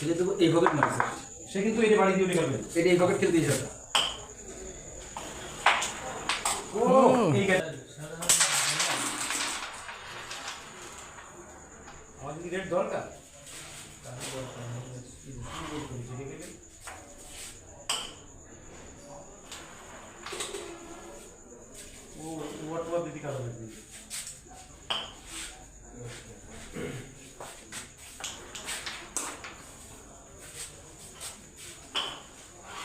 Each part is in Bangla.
সেটা তো এই পকেট মারছে সে কিন্তু এটা বাড়ি দিয়ে উঠে এটা এই পকেট খেলতে দিয়েছে ও এই গেল আমাদের রেট দরকার ও ওয়াট ওয়াট দিদি কাজ হবে সুন্দর করে মস্তি কাজ কয়টা গেল ও ব্যস্ত ফেলে দিই বেয়াজ না ওটা সাবি চাবি না করি হয় না ওই যে দুশোর তাওয়াটা মাইরে ফেলে দিচ্ছি ও এটা কিন্তু চান্স আছে সেটা তো এই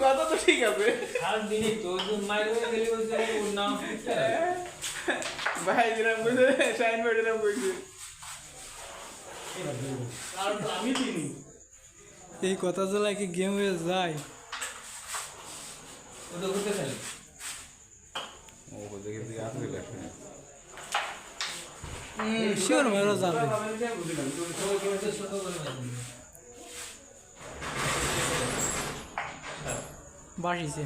কথা তো ঠিক আছে ভাই যেরকম কইছে শাইন ভাই যেরকম কইছে এই কথা জ্বালায় কি গেম হয়ে যায়। শিওর মেরো যাবে। বাসিছে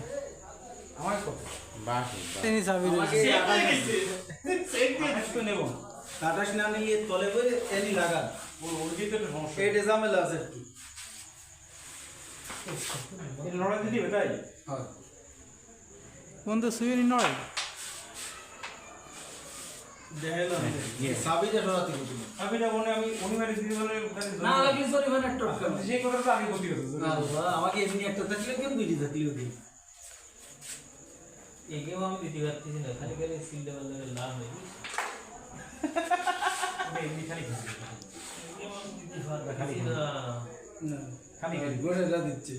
আমার কত? তিনি চাবি তো নেব কাটাস না নিয়ে তলে করে এলি লাগান ও তো সমস্যা এটা ঝামেলা আছে একটু এই লড়াই দিদি হয়। বন্ধু সুইনি নয় দেখাইলাম সাবিটা সরাতে হবে আমি না মনে আমি অনিবারে দিদি বলে না লাগলে সরি মানে টপ সেই কথা তো আমি করতে গেছি আমাকে এমনি একটা থাকলে কেন দুইটি থাকলেও দিই গেম আমি দিতে পারতেছি না খালি খালি সিল লেভেল লেভেল লাভ হয়ে এমনি খালি খালি খালি দিচ্ছে